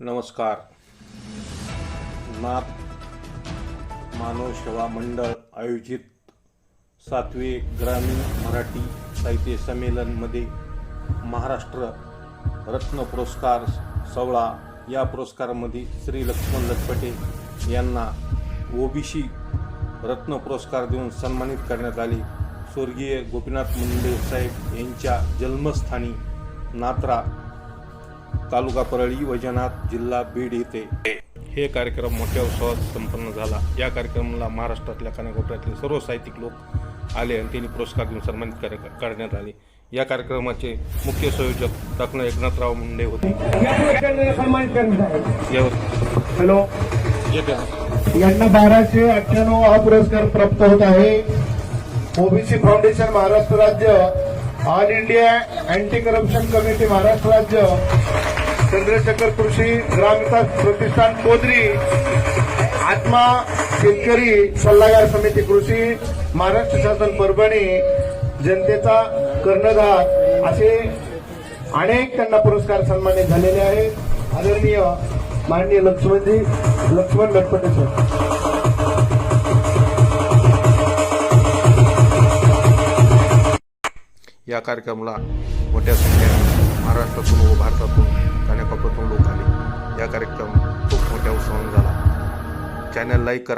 नमस्कार. नाथ मानव सेवा मंडळ आयोजित सातवे ग्रामीण मराठी साहित्य संमेलनमध्ये महाराष्ट्र रत्न पुरस्कार सोहळा या पुरस्कारामध्ये श्री लक्ष्मण लटपटे यांना ओबीसी रत्न पुरस्कार देऊन सन्मानित करण्यात आले. स्वर्गीय गोपीनाथ मुंडे साहेब यांच्या जन्मस्थानी नात्रा तालुका परळी वैजनाथ जिल्हा बीड येथे हे कार्यक्रम मोठ्या उत्सवात संपन्न झाला. या कार्यक्रमाला महाराष्ट्रातल्या कानाकोपऱ्यातले सर्व साहित्यिक लोक आले आणि त्यांनी पुरस्कार देऊन सन्मानित कर- करण्यात आले. या कार्यक्रमाचे मुख्य संयोजक डॉक्टर एकनाथराव मुंडे होते. हॅलो. यांना बाराशे अठ्ठ्याण्णव हा पुरस्कार प्राप्त होत आहे. ओबीसी फाउंडेशन महाराष्ट्र राज्य all India anti corruption committee Maharashtra राज्य चंद्रशेखर कृषी ग्रामविकास प्रतिष्ठान बोदरी आत्मा शेतकरी सल्लागार समिती कृषी महाराष्ट्र शासन परभणी जनतेचा कर्णधार असे अनेक त्यांना पुरस्कार सन्मानित झालेले आहेत. आदरणीय माननीय लक्ष्मणजी लक्ष्मण गणपती सर. या कार्यक्रमाला मोठ्या संख्येने महाराष्ट्रातून व भारतातून कान्याकोपऱ्यातून लोक आले. या कार्यक्रम खूप मोठ्या उत्साहाने झाला. चॅनल लाईक करा.